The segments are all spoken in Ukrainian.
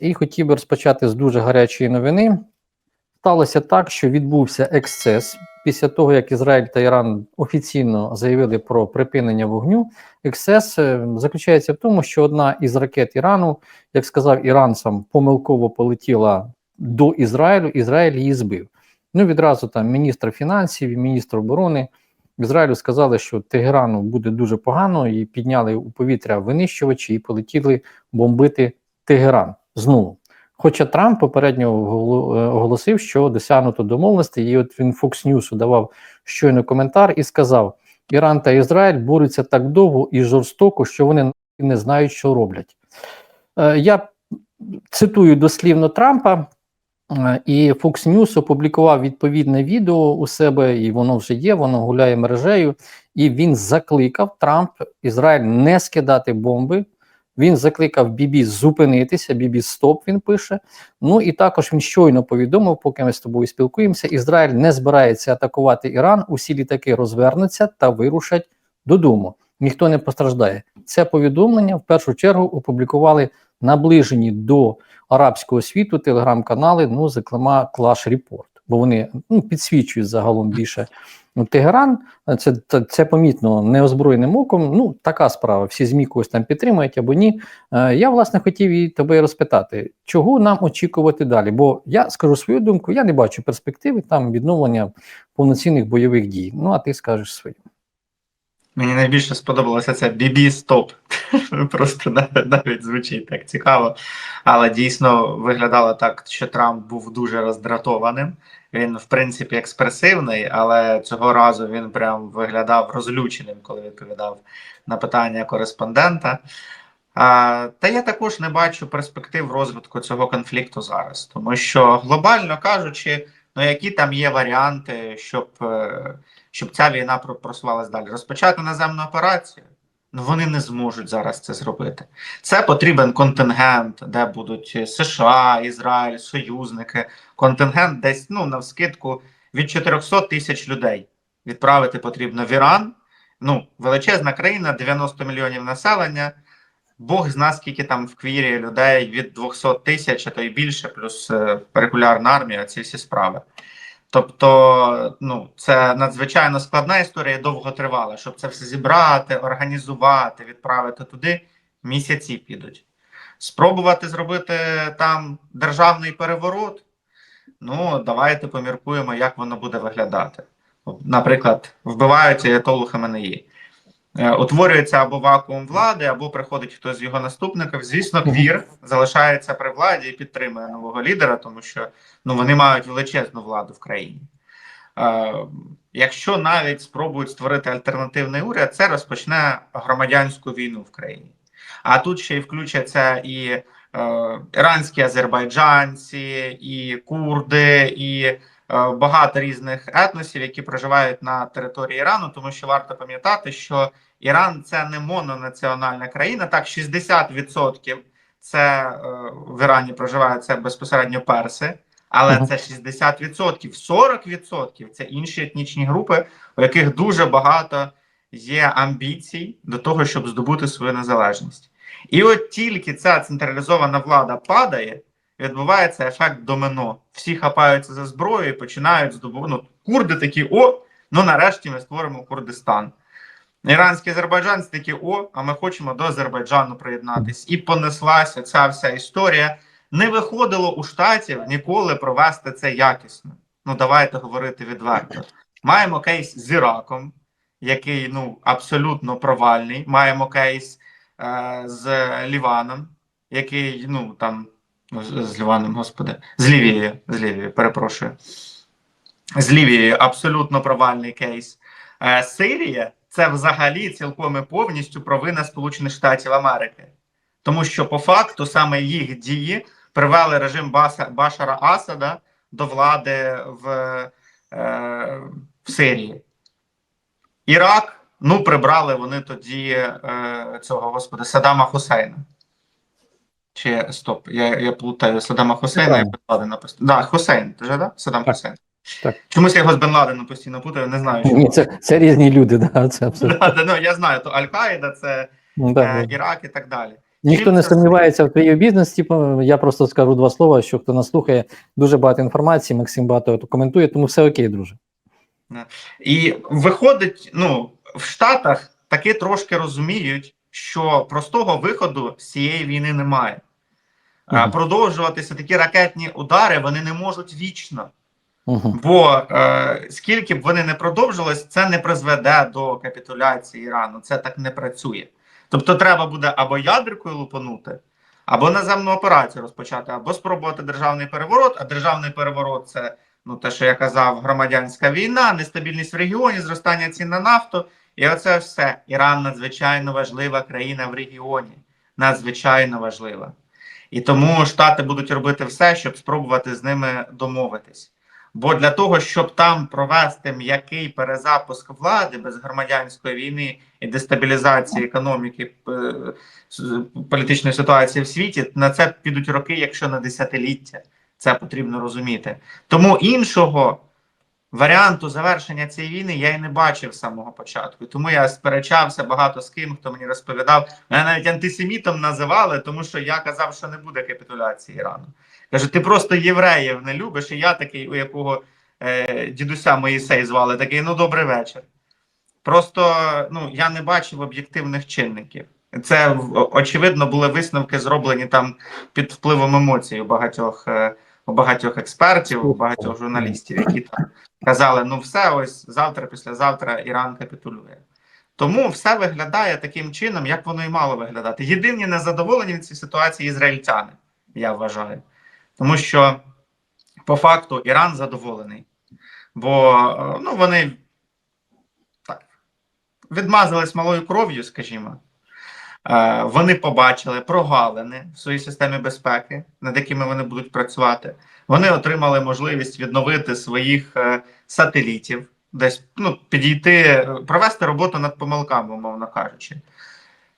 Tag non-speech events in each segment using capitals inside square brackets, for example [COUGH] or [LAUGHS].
І хотів би розпочати з дуже гарячої новини. Сталося так, що відбувся ексцес після того, як Ізраїль та Іран офіційно заявили про припинення вогню. Ексцес е, заключається в тому, що одна із ракет Ірану, як сказав іранцям, помилково полетіла до Ізраїлю. Ізраїль її збив. Ну відразу там міністр фінансів міністр оборони Ізраїлю сказали, що Тегерану буде дуже погано, і підняли у повітря винищувачі і полетіли бомбити Тегеран знову. Хоча Трамп попередньо е, оголосив, що досягнуто домовленості, і от він Fox News давав щойно коментар і сказав: Іран та Ізраїль борються так довго і жорстоко, що вони не знають, що роблять. Е, Я цитую дослівно Трампа, е, і Fox News опублікував відповідне відео у себе, і воно вже є, воно гуляє мережею. І він закликав Трамп Ізраїль не скидати бомби. Він закликав Бібі зупинитися. Бібі стоп. Він пише. Ну і також він щойно повідомив, поки ми з тобою спілкуємося. Ізраїль не збирається атакувати Іран. Усі літаки розвернуться та вирушать додому. Ніхто не постраждає. Це повідомлення в першу чергу опублікували наближені до арабського світу телеграм-канали. Ну, зокрема, Clash Report, бо вони ну, підсвічують загалом більше Ну, Тегеран, це, це, це помітно неозброєним оком. Ну, така справа. Всі ЗМІ когось там підтримують або ні. Е, я, власне, хотів і тебе розпитати, чого нам очікувати далі? Бо я скажу свою думку, я не бачу перспективи там відновлення повноцінних бойових дій. Ну, а ти скажеш свою. Мені найбільше сподобалося це BB Стоп. [LAUGHS] Просто нав- навіть звучить так цікаво. Але дійсно виглядало так, що Трамп був дуже роздратованим. Він, в принципі, експресивний, але цього разу він прям виглядав розлюченим, коли відповідав на питання кореспондента. А, та я також не бачу перспектив розвитку цього конфлікту зараз, тому що глобально кажучи, ну які там є варіанти, щоб. е, щоб ця війна про- просувалась далі. Розпочати наземну операцію. Ну вони не зможуть зараз це зробити. Це потрібен контингент, де будуть США, Ізраїль, союзники. Контингент десь ну навскидку від 400 тисяч людей відправити потрібно в Іран. Ну, величезна країна, 90 мільйонів населення. Бог зна, скільки там в квірі людей від 200 тисяч, а то й більше, плюс е, регулярна армія, ці всі справи. Тобто, ну це надзвичайно складна історія, довго тривала. Щоб це все зібрати, організувати, відправити туди, місяці підуть. Спробувати зробити там державний переворот. Ну, давайте поміркуємо, як воно буде виглядати. Наприклад, вбивають Аятолу Хаменеї. Е, Утворюється або вакуум влади, або приходить хтось з його наступників. Звісно, квір залишається при владі і підтримує нового лідера, тому що ну вони мають величезну владу в країні. Е, якщо навіть спробують створити альтернативний уряд, це розпочне громадянську війну в країні. А тут ще й включаться і е, іранські азербайджанці, і курди, і багато різних етносів, які проживають на території Ірану, тому що варто пам'ятати, що Іран це не мононаціональна країна. Так, 60% це е, в Ірані проживають це безпосередньо перси, але це 60%. 40% це інші етнічні групи, у яких дуже багато є амбіцій до того, щоб здобути свою незалежність. І от тільки ця централізована влада падає, відбувається ефект домино. Всі хапаються за зброю і починають здобувати. Ну, курди такі: о, ну нарешті ми створимо Курдистан. Іранські азербайджанці такі: о, а ми хочемо до Азербайджану приєднатись. І понеслася ця вся історія. Не виходило у штатів ніколи провести це якісно. Ну, давайте говорити відверто. Маємо кейс з Іраком, який ну абсолютно провальний. Маємо кейс е, з Ліваном, який ну там з, з Ліваном, господи, з Лівією, з Лівією, перепрошую. З Лівією абсолютно провальний кейс. Е, Сирія це взагалі цілком і повністю провина Сполучених Штатів Америки, тому що по факту саме їх дії привели режим Башара Асада до влади в, е, в Сирії. Ірак, ну, прибрали вони тоді е, цього господи Саддама Хусейна. Чи стоп, я, я плутаю Саддама Хусейна і. Бен Ладена постійно. Да, Хусейн, ти же, да? Саддам Так. Хусейн. Так. Чомусь я його з Бен Ладеном постійно путаю, не знаю. Ні, це, це різні люди, да, це [LAUGHS] абсолютно. Да, да, ну, я знаю, то Аль-Каїда, це Ну, е, да, да. Ірак і так далі. Ніхто не сумнівається в твоїй бізнес. Типу, я просто скажу два слова, що хто нас слухає, дуже багато інформації. Максим багато коментує, тому все окей, друже. І виходить, ну, в Штатах таки трошки розуміють, що простого виходу з цієї війни немає. Мгм. Продовжуватися такі ракетні удари вони не можуть вічно. Угу. Бо е, скільки б вони не продовжились, це не призведе до капітуляції Ірану. Це так не працює. Тобто, треба буде або ядеркою лупанути, або наземну операцію розпочати, або спробувати державний переворот. А державний переворот це ну те, що я казав, громадянська війна, нестабільність в регіоні, зростання цін на нафту. І оце все. Іран надзвичайно важлива країна в регіоні. Надзвичайно важлива. І тому Штати будуть робити все, щоб спробувати з ними домовитись. Бо для того, щоб там провести м'який перезапуск влади без громадянської війни і дестабілізації економіки е, політичної ситуації в світі, на це підуть роки, якщо не десятиліття. Це потрібно розуміти. Тому іншого варіанту завершення цієї війни я і не бачив з самого початку. Тому я сперечався багато з ким, хто мені розповідав. Мене навіть антисемітом називали, тому що я казав, що не буде капітуляції Ірану. Каже, ти просто євреїв не любиш, і я такий, у якого е, дідуся Моїсей звали, такий, ну добрий вечір. Просто ну, я не бачив об'єктивних чинників. Це очевидно були висновки, зроблені там під впливом емоцій у багатьох, е, у багатьох експертів, у багатьох журналістів, які там казали: ну все, ось завтра, післязавтра Іран капітулює. Тому все виглядає таким чином, як воно і мало виглядати. Єдині незадоволені від цієї ситуації ізраїльтяни, я вважаю. Тому що по факту Іран задоволений. Бо е, ну, вони так, відмазались малою кров'ю, скажімо. Е, Вони побачили прогалини в своїй системі безпеки, над якими вони будуть працювати. Вони отримали можливість відновити своїх е, сателітів, десь ну, підійти, провести роботу над помилками, умовно кажучи.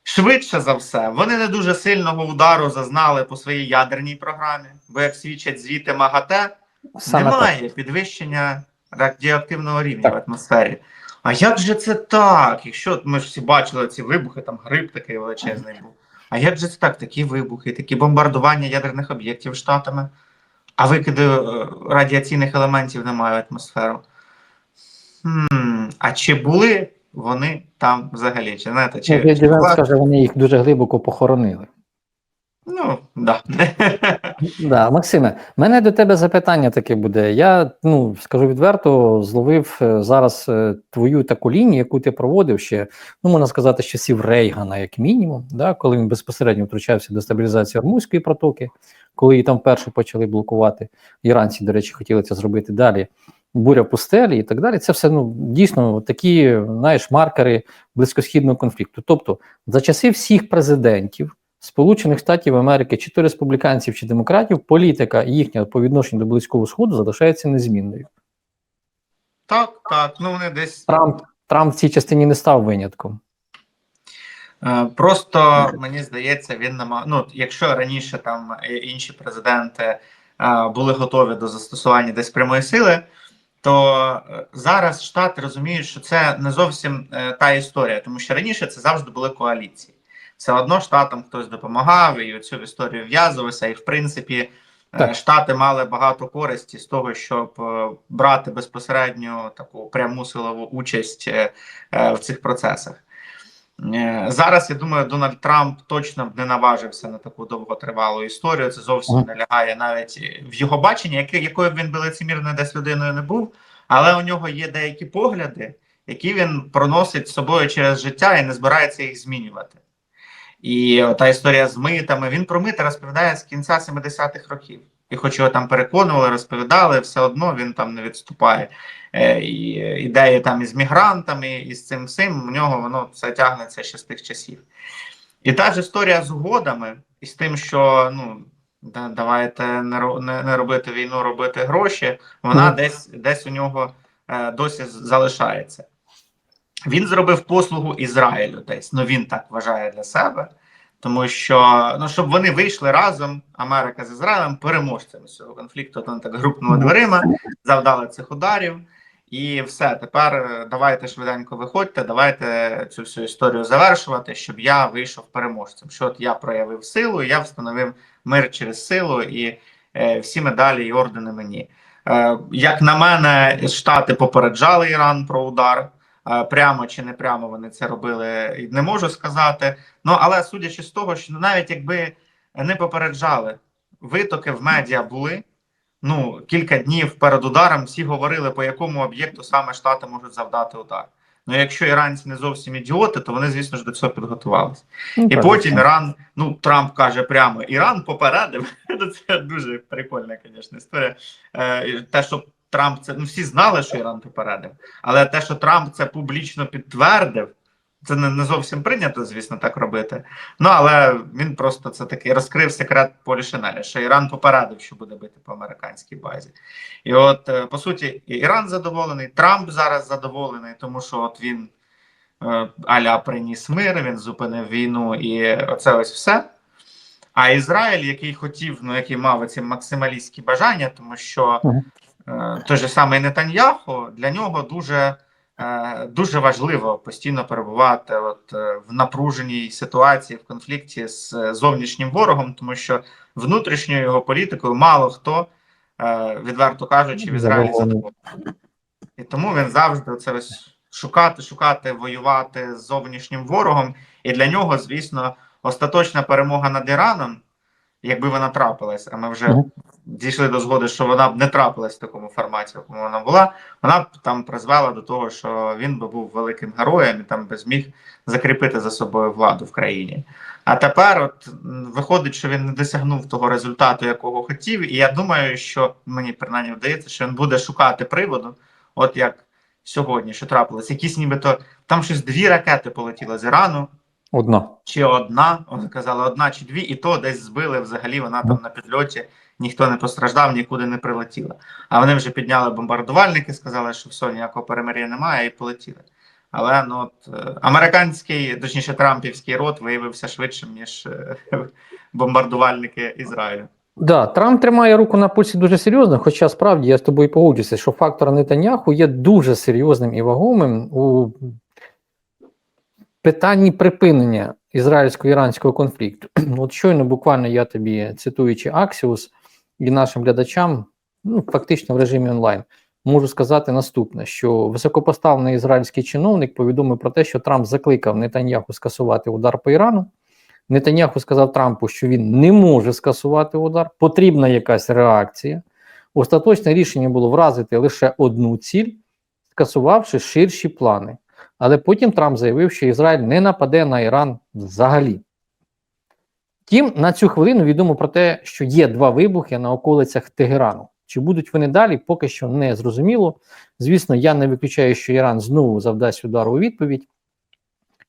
Швидше за все, вони не дуже сильного удару зазнали по своїй ядерній програмі, бо як свідчать звіти МАГАТЕ, Саме немає так. підвищення радіоактивного рівня Так. в атмосфері. А як же це так? Якщо ми ж всі бачили ці вибухи, там гриб такий величезний був. А як же це так? Такі вибухи, такі бомбардування ядерних об'єктів штатами, а викиди е, радіаційних елементів немає в атмосферу. Хм, а чи були вони там взагалі? Чи знаєте, чи, Чи, чи скаже, вони їх дуже глибоко похоронили. Ну, да. Да, Максиме, в мене до тебе запитання таке буде. Я ну скажу відверто, зловив е, зараз е, твою таку лінію, яку ти проводив ще, ну можна сказати, з часів Рейгана, як мінімум, да, коли він безпосередньо втручався до стабілізації Ормузької протоки, коли її там вперше почали блокувати. Іранці, до речі, хотіли це зробити далі. Буря пустелі і так далі. Це все ну дійсно такі, знаєш, маркери близькосхідного конфлікту. Тобто, за часи всіх президентів. Сполучених Штатів Америки, чи то республіканців, чи демократів, політика їхня по відношенню до близького сходу залишається незмінною. Так, так. Ну вони десь Трамп Трамп в цій частині не став винятком. Е, Просто мені здається, він нама... ну, якщо раніше там е, інші президенти е, були готові до застосування десь прямої сили, то зараз штати розуміють, що це не зовсім та історія, тому що раніше це завжди були коаліції. Все одно штатам хтось допомагав і цю історію в'язувався, і в принципі. е, Так. Штати мали багато користі з того, щоб е, брати безпосередньо таку пряму силову участь е, в цих процесах. Зараз я думаю, Дональд Трамп точно б не наважився на таку довготривалу історію. Це зовсім не лягає навіть в його баченні, яке, якою б він би лицемірною десь людиною не був. Але у нього є деякі погляди, які він проносить з собою через життя і не збирається їх змінювати. І та історія з митами. Він про мити розповідає з кінця 70-х років. І хоч його там переконували, розповідали, все одно він там не відступає. Е, і ідеї там із мігрантами, і з цим всім, у нього воно все тягнеться ще з тих часів. І та ж історія з угодами, і з тим, що ну, да, давайте не, не, не робити війну, робити гроші, вона Мгм. десь, десь у нього е, досі залишається. Він зробив послугу Ізраїлю десь, ну він так вважає для себе. Тому що ну щоб вони вийшли разом, Америка з Ізраїлем, переможцями цього конфлікту, вони так групнули дверима, завдали цих ударів, І все, тепер е, давайте швиденько виходьте, давайте цю всю історію завершувати, щоб я вийшов переможцем. Що от я проявив силу, я встановив мир через силу, і е, всі медалі і ордени мені. Е, як на мене, Штати попереджали Іран про удар. Е, Прямо чи не прямо вони це робили, не можу сказати. Ну але судячи з того, що навіть якби не попереджали, витоки в медіа були. Ну, кілька днів перед ударом всі говорили, по якому об'єкту саме Штати можуть завдати удар. Ну, якщо іранці не зовсім ідіоти, то вони, звісно ж, до цього підготувалися. Ну, І потім. Іран, ну Трамп каже прямо: Іран попередив. [LAUGHS] Ну, Це дуже прикольна, звісно, історія. Е, Те, що Трамп це ну всі знали, що Іран попередив, але те, що Трамп це публічно підтвердив, це не, не зовсім прийнято, звісно, так робити. Ну але він просто це такий розкрив секрет Полі Шанеля, що Іран попередив, що буде бити по американській базі. І от е, по суті, Іран задоволений, Трамп зараз задоволений, тому що от він е, аля приніс мир, він зупинив війну, і оце ось все. А Ізраїль, який хотів, ну який мав ці максималістські бажання, тому що той же самий Нетаньяху для нього дуже, е, дуже важливо постійно перебувати от, е, в напруженій ситуації, в конфлікті з е, зовнішнім ворогом, тому що внутрішньою його політикою мало хто, е, відверто кажучи, в Ізраїлі Задоволений. І тому він завжди це ось шукати, шукати, воювати з зовнішнім ворогом. І для нього, звісно, остаточна перемога над Іраном, якби вона трапилась, а ми вже. Дійшли до згоди, що вона б не трапилась в такому форматі, в якому вона була, вона б там призвела до того, що він би був великим героєм і там би зміг закріпити за собою владу в країні. А тепер, от виходить, що він не досягнув того результату, якого хотів. І я думаю, що мені принаймні вдається, що він буде шукати приводу, от як сьогодні, що трапилось, якісь нібито там щось дві ракети полетіли з Ірану. Одна. Чи одна, казали, одна чи дві, і то десь збили взагалі. Вона там на підльоті, ніхто не постраждав, нікуди не прилетіла. А вони вже підняли бомбардувальники, сказали, що все, ніякого перемир'я немає, і полетіли. Але ну от е, американський, точніше, трампівський рот виявився швидшим, ніж е, [LAUGHS] бомбардувальники Ізраїлю. Да, Трамп тримає руку на пульсі дуже серйозно, хоча справді я з тобою погоджуюся, що фактор Нетаньяху є дуже серйозним і вагомим у питанні припинення ізраїльсько-іранського конфлікту. [CLEARS THROAT] От щойно буквально я тобі, цитуючи Аксіус і нашим глядачам, ну фактично в режимі онлайн, можу сказати наступне: що високопоставлений ізраїльський чиновник повідомив про те, що Трамп закликав Нетаньяху скасувати удар по Ірану. Нетаньяху сказав Трампу, що він не може скасувати удар, потрібна якась реакція. Остаточне рішення було вразити лише одну ціль, скасувавши ширші плани. Але потім Трамп заявив, що Ізраїль не нападе на Іран взагалі. Втім, на цю хвилину відомо про те, що є два вибухи на околицях Тегерану. Чи будуть вони далі, поки що не зрозуміло. Звісно, я не виключаю, що Іран знову завдасть удару у відповідь.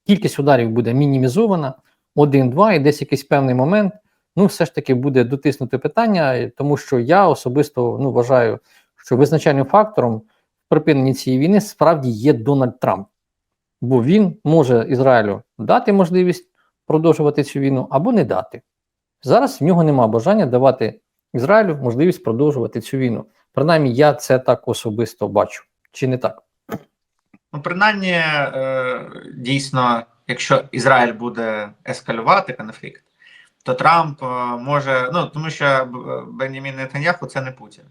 Кількість ударів буде мінімізована, один-два, і десь якийсь певний момент, ну, все ж таки буде дотиснути питання, тому що я особисто ну, вважаю, що визначальним фактором в припиненні цієї війни справді є Дональд Трамп. Бо він може Ізраїлю дати можливість продовжувати цю війну або не дати. Зараз в нього немає бажання давати Ізраїлю можливість продовжувати цю війну. Принаймні, я це так особисто бачу. Чи не так? Ну, принаймні, е, дійсно, якщо Ізраїль буде ескалювати конфлікт, то Трамп е, може. Ну тому що Б- Бенямін Нетаньяху це не Путін.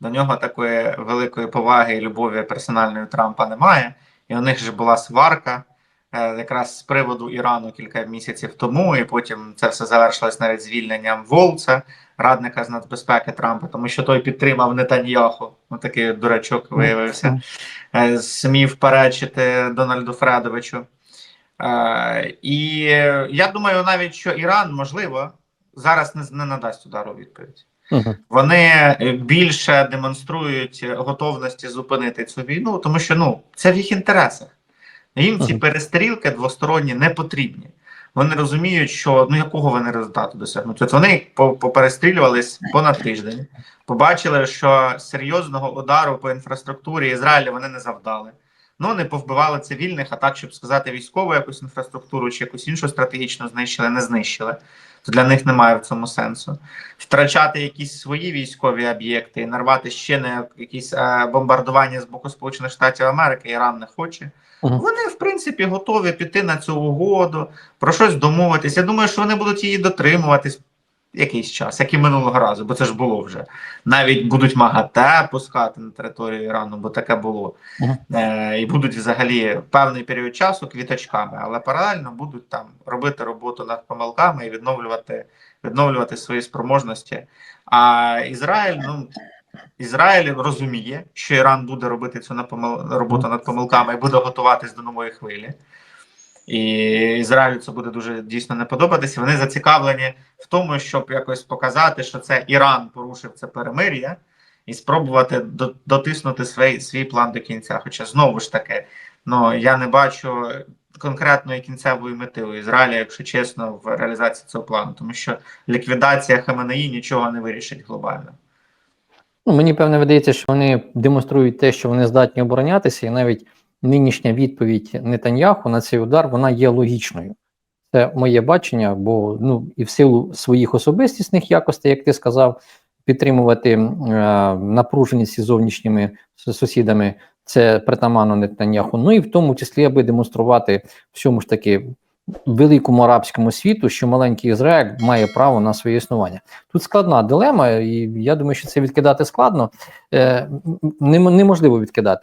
До нього такої великої поваги і любові персональної Трампа немає. І у них же була сварка е, якраз з приводу Ірану кілька місяців тому, і потім це все завершилось навіть звільненням Волца, радника з нацбезпеки Трампа, тому що той підтримав Нетаньяху. Ну такий дурачок виявився. Е, змів перечити Дональду Фредовичу. Е, і я думаю, навіть що Іран, можливо, зараз не, не надасть удару відповідь. Угу. Вони е, більше демонструють готовності зупинити цю війну, тому що ну це в їх інтересах. Їм ці перестрілки двосторонні не потрібні. Вони розуміють, що ну якого вони результату досягнуть. От вони по- поперестрілювались понад тиждень, побачили, що серйозного удару по інфраструктурі Ізраїля вони не завдали. Ну не повбивали цивільних, а так, щоб сказати, військову якусь інфраструктуру чи якусь іншу стратегічну знищили, не знищили. То для них немає в цьому сенсу. Втрачати якісь свої військові об'єкти і нарвати ще на якісь е, бомбардування з боку Сполучених Штатів Америки, Іран не хоче. Вони, в принципі, готові піти на цю угоду, про щось домовитись. Я думаю, що вони будуть її дотримуватись якийсь час, як і минулого разу, бо це ж було вже. Навіть будуть МАГАТЕ пускати на територію Ірану, бо таке було. Мгм. Е, і будуть взагалі певний період часу квіточками, але паралельно будуть там робити роботу над помилками і відновлювати, відновлювати свої спроможності. А Ізраїль, ну. Ізраїль розуміє, що Іран буде робити цю роботу над помилками і буде готуватись до нової хвилі. І Ізраїлю це буде дуже дійсно не подобатися. Вони зацікавлені в тому, щоб якось показати, що це Іран порушив це перемир'я, і спробувати дотиснути свій, свій план до кінця. Хоча знову ж таки, ну я не бачу конкретної кінцевої мети у Ізраїля, якщо чесно, в реалізації цього плану, тому що ліквідація Хаменеї нічого не вирішить глобально. Ну, мені певне видається, що вони демонструють те, що вони здатні оборонятися, і навіть нинішня відповідь Нетаньяху на цей удар вона є логічною. Це моє бачення, бо ну і в силу своїх особистісних якостей, як ти сказав, підтримувати е, напруженість із зовнішніми сусідами це притаманно Нетаньяху. Ну і в тому числі, аби демонструвати всьому ж таки великому арабському світу, що маленький Ізраїль має право на своє існування. Тут складна дилема, і я думаю, що це відкидати складно. Е, неможливо відкидати.